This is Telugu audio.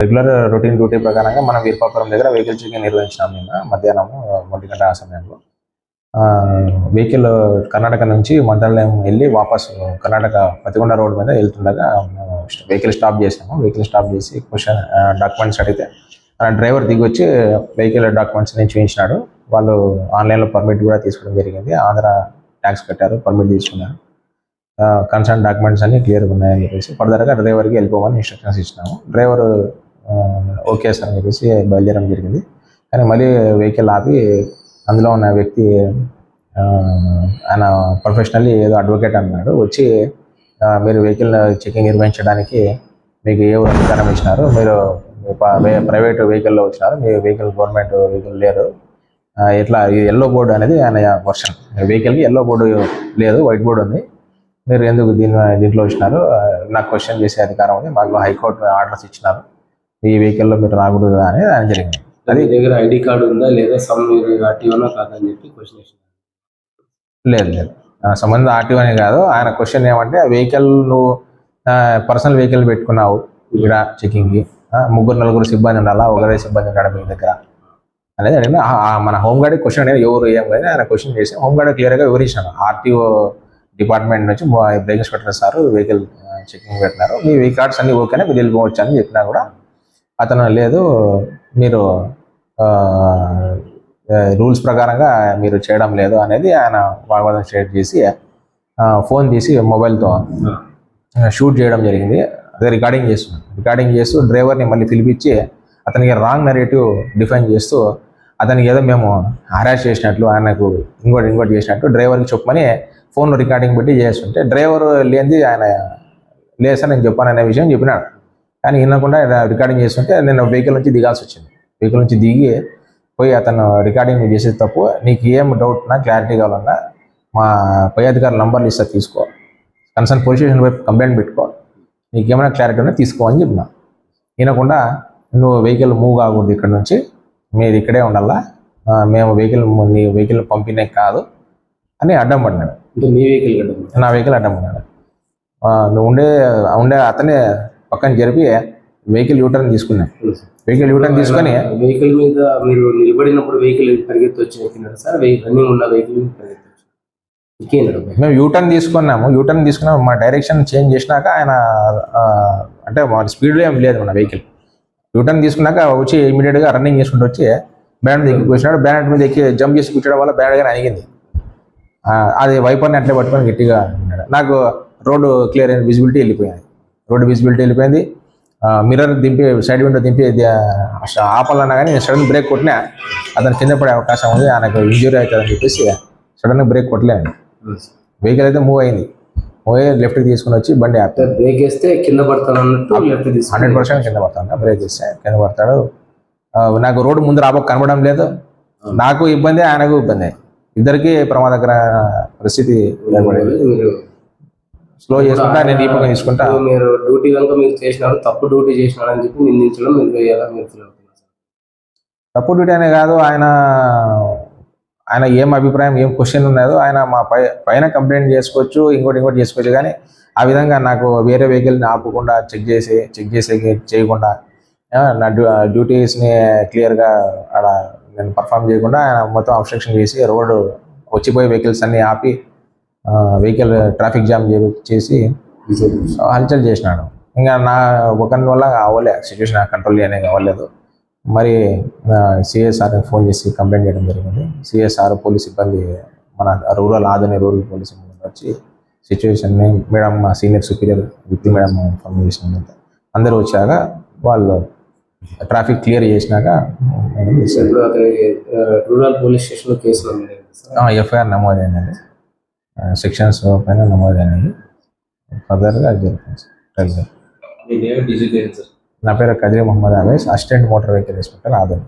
రెగ్యులర్ రొటీన్ డ్యూటీ ప్రకారంగా మనం వీరపాపురం దగ్గర వెహికల్ చెకింగ్ నిర్వహించినాం నిన్న మధ్యాహ్నం ఒంటి గంట ఆ సమయంలో. వెహికల్ కర్ణాటక నుంచి మంత్రాలయం వెళ్ళి వాపస్ కర్ణాటక పతికొండ రోడ్ మీద వెళ్తుండగా వెహికల్ స్టాప్ చేసాము వెహికల్ స్టాప్ చేసి క్వశ్చన్ డాక్యుమెంట్స్ అడిగితే డ్రైవర్ దిగి వచ్చి వెహికల్ డాక్యుమెంట్స్ నేను చూపించినాడు. వాళ్ళు ఆన్లైన్లో పర్మిట్ కూడా తీసుకోవడం జరిగింది. ఆంధ్ర ట్యాక్స్ కట్టారు పర్మిట్ తీసుకున్నారు. కన్సర్న్ డాక్యుమెంట్స్ అన్ని క్లియర్గా ఉన్నాయని చెప్పేసి ఫర్దర్గా డ్రైవర్కి వెళ్ళిపోమని ఇన్స్ట్రక్షన్స్ ఇచ్చినాము. డ్రైవర్ ఓకే సార్ అని చెప్పేసి బయలుదేరడం జరిగింది. కానీ మళ్ళీ వెహికల్ ఆపి అందులో ఉన్న వ్యక్తి ఆయన ప్రొఫెషనల్లీ ఏదో అడ్వకేట్ అన్నాడు. వచ్చి మీరు వెహికల్ చెకింగ్ నిర్వహించడానికి మీకు ఏ ఊరు అధికారం ఇచ్చినారు? మీరు ప్రైవేట్ వెహికల్లో వచ్చినారు. మీ వెహికల్ గవర్నమెంట్ వెహికల్ లేరు. ఇట్లా ఈ ఎల్లో బోర్డు అనేది ఆయన వర్షన్ వెహికల్కి ఎల్లో బోర్డు లేదు వైట్ బోర్డు ఉంది. మీరు ఎందుకు దీని దీంట్లో వచ్చినారు నాకు క్వశ్చన్ చేసే అధికారం ఉంది. మాకు హైకోర్టు ఆర్డర్స్ ఇచ్చినారు. ఈ వెహికల్లో మీరు రాకూడదు అని ఆయన జరిగింది అది దగ్గర ఐడి కార్డు ఉందా? లేదా సమ్ మీరు ఆర్టీఓనా కాదని చెప్పి క్వశ్చన్ లేదు లేదు. ఆ, సంబంధ ఆర్టీఓ అనే కాదు. ఆయన క్వశ్చన్ ఏమంటే వెహికల్ నువ్వు పర్సనల్ వెహికల్ పెట్టుకున్నావు ఇక్కడ చెకింగ్కి ముగ్గురు నలుగురు సిబ్బంది ఉండాలా? ఒకరే సిబ్బంది ఉండాలి మీ దగ్గర? అనేది అడిగిన మన హోమ్ గార్డ్ క్వశ్చన్ అనేది ఎవరు ఏం కానీ ఆయన క్వశ్చన్ చేసి హోమ్ గార్డ్ క్లియర్గా వివరించాను. ఆర్టీఓ డిపార్ట్మెంట్ నుంచి brake inspector sir vehicle checking పెట్టినారు. మీ వెహికల్ కార్డ్స్ అన్ని ఓకేనా? మీరు వెళ్ళిపోవచ్చు అని చెప్పినా కూడా అతను లేదు మీరు రూల్స్ ప్రకారంగా మీరు చేయడం లేదు అనేది ఆయన వాగ్వాదం స్టేట్ చేసి ఫోన్ తీసి మొబైల్తో షూట్ చేయడం జరిగింది. అదే రికార్డింగ్ చేస్తున్నాను రికార్డింగ్ చేస్తూ డ్రైవర్ని మళ్ళీ పిలిపించి అతనికి రాంగ్ నెరేటివ్ డిఫైన్ చేస్తూ అతనికి ఏదో మేము హరాస్ చేసినట్లు ఆయనకు ఇంకోటి ఇంకోటి చేసినట్టు డ్రైవర్కి చెప్పమని ఫోన్ రికార్డింగ్ పెట్టి చేస్తుంటే డ్రైవర్ లేనిది ఆయన లేదు సార్ నేను చెప్పాను అనే విషయం చెప్పినాడు. కానీ వినకుండా రికార్డింగ్ చేస్తుంటే నేను వెహికల్ నుంచి దిగాల్సి వచ్చింది. వెహికల్ నుంచి దిగి పోయి అతను రికార్డింగ్ చేసేది తప్పు. నీకు ఏం డౌట్ ఉన్నా క్లారిటీ కావాలన్నా మా పై అధికారుల నంబర్లు ఇస్తా తీసుకో. కన్సర్న్ పోలీస్ స్టేషన్ వైపు కంప్లైంట్ పెట్టుకో. నీకు ఏమైనా క్లారిటీ ఉన్నా తీసుకో అని చెప్పిన. వినకుండా నువ్వు వెహికల్ మూవ్ కాకూడదు ఇక్కడ నుంచి. మీరు ఇక్కడే ఉండాలా? మేము వెహికల్ నీ వెహికల్ పంపిణీ కాదు అని అడ్డం పడినాడు అంటే మీ వెహికల్ నా వెహికల్ అడ్డం పడినాడు నువ్వు ఉండే ఉండే అతనే పక్కన జరిపి వెహికల్ యూటర్న్ తీసుకున్నాను వెహికల్ యూటర్న్ తీసుకొని వెహికల్ మీద మీరు నిలబడినప్పుడు వెహికల్ పరిగెత్తి వచ్చి ఎక్కినారు సార్ రన్నింగ్ ఉన్న వెహికల్ పరిగెత్తి మేము యూటర్న్ తీసుకున్నాము. యూటర్న్ తీసుకున్నాము మా డైరెక్షన్ చేంజ్ చేసినాక ఆయన అంటే మా స్పీడ్లో ఏం లేదు మన వెహికల్. యూటర్న్ తీసుకున్నాక వచ్చి ఇమీడియట్గా రన్నింగ్ చేసుకుంటూ వచ్చి బ్యానెట్ ఎక్కి కూర్చున్నాడు. బ్యానెట్ మీద ఎక్కి జంప్ చేసి కూర్చోడం వల్ల అణిగింది ఆ, అది వైపర్ని అట్లే పట్టుకొని గట్టిగా ఉన్నాడు. నాకు రోడ్డు క్లియర్ అయిన విజిబిలిటీ వెళ్ళిపోయింది. రోడ్డు విజిబిలిటీ వెళ్ళిపోయింది. మిర్రర్ దింపి సైడ్ విండో దింపి ఆపాలన్నా కానీ సడన్ బ్రేక్ కొట్టినా అతను కింద పడే అవకాశం ఉంది ఆయనకు ఇంజురీ అవుతుందని చెప్పేసి సడన్ బ్రేక్ కొట్టలేను వెహికల్ అయితే మూవ్ అయింది. మూవ్ అయ్యి లెఫ్ట్కి తీసుకుని వచ్చి బండి ఆపి బ్రేక్ వేస్తే కింద పడతాను అన్నట్టు లెఫ్ట్ హండ్రెడ్ పర్సెంట్ కింద పడతాను బ్రేక్ ఇస్తే కింద పడతాడు. నాకు రోడ్డు ముందు రాబో కనబడడం లేదు. నాకు ఇబ్బంది ఆయనకు ఇబ్బంది. ఇద్దరికి ప్రమాదకర పరిస్థితి ఏర్పడేది. స్లో చేసుకుంటా నేను దీపంగా తీసుకుంటా మీరు డ్యూటీ కనుక మీరు చేసినారు తప్పు డ్యూటీ చేసినారు అని చెప్పి నిందించడం మీరు తప్పు డ్యూటీ అనే కాదు ఆయన ఆయన ఏం అభిప్రాయం ఏం క్వశ్చన్ ఉన్నదో ఆయన మా పై పైన కంప్లైంట్ చేసుకోవచ్చు ఇంకోటి ఇంకోటి చేసుకోవచ్చు. కానీ ఆ విధంగా నాకు వేరే వెహికల్ని ఆపకుండా చెక్ చేసి చెక్ చేసే చేయకుండా నా డ్యూ డ్యూటీస్ని క్లియర్గా అక్కడ నేను పర్ఫామ్ చేయకుండా ఆయన మొత్తం అబ్స్ట్రక్షన్ చేసి రోడ్డు వచ్చిపోయే వెహికల్స్ అన్ని ఆపి వెహికల్ ట్రాఫిక్ జామ్ చేసి హల్చల్ చేసినాడు. ఇంకా నా ఒకరి వల్ల అవ్వలే సిచ్యువేషన్ కంట్రోల్ చేయడానికి అవ్వలేదు మరి సిఎస్ఆర్ ఫోన్ చేసి కంప్లైంట్ చేయడం జరిగింది. సిఎస్ఆర్ పోలీస్ సిబ్బంది మన రూరల్ ఆదని రూరల్ పోలీస్ సిబ్బంది వచ్చి సిచ్యువేషన్ని మేడం మా senior superior with madam phone చేసిన అందరూ వచ్చాక వాళ్ళు ట్రాఫిక్ క్లియర్ చేసినాక రూరల్ పోలీస్ స్టేషన్లో కేసు ఎఫ్ఐఆర్ నమోదైందండి. సెక్షన్స్ పైన నమోదైనవి ఫర్దర్గా అది జరుగుతుంది సార్. నా పేరు Kadiri Mohammed Awes assistant motor vehicle inspector Adam.